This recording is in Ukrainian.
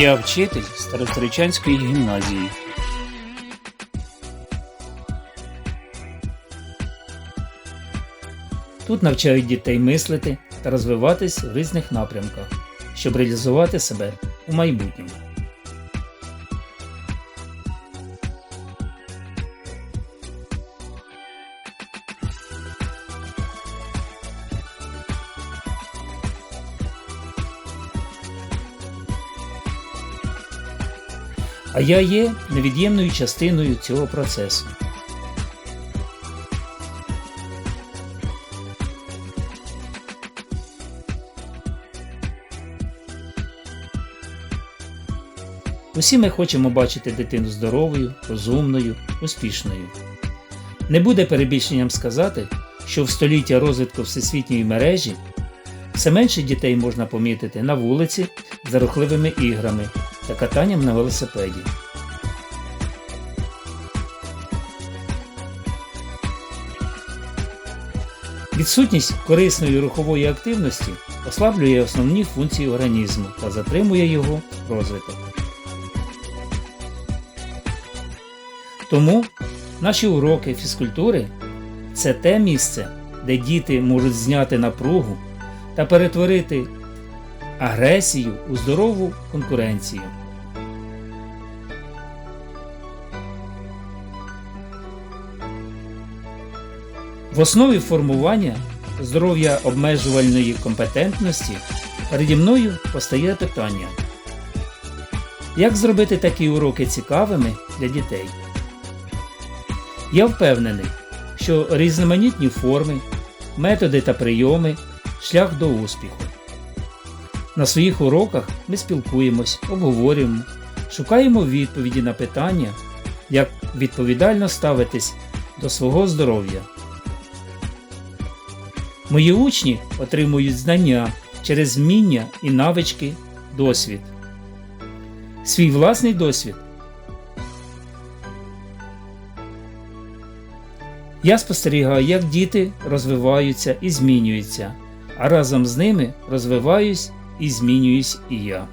Я вчитель Старостричанської гімназії. Тут навчають дітей мислити та розвиватись в різних напрямках, щоб реалізувати себе у майбутньому. А я є невід'ємною частиною цього процесу. Усі ми хочемо бачити дитину здоровою, розумною, успішною. Не буде перебільшенням сказати, що в століття розвитку всесвітньої мережі все менше дітей можна помітити на вулиці за рухливими іграми та катанням на велосипеді. Відсутність корисної рухової активності ослаблює основні функції організму та затримує його розвиток. Тому наші уроки фізкультури це те місце, де діти можуть зняти напругу та перетворити агресію у здорову конкуренцію. В основі формування здоров'я обмежувальної компетентності переді мною постає питання, як зробити такі уроки цікавими для дітей? Я впевнений, що різноманітні форми, методи та прийоми шлях до успіху. На своїх уроках ми спілкуємось, обговорюємо, шукаємо відповіді на питання, як відповідально ставитись до свого здоров'я. Мої учні отримують знання через вміння і навички, досвід. Свій власний досвід. Я спостерігаю, як діти розвиваються і змінюються, а разом з ними розвиваюсь і змінююсь і я.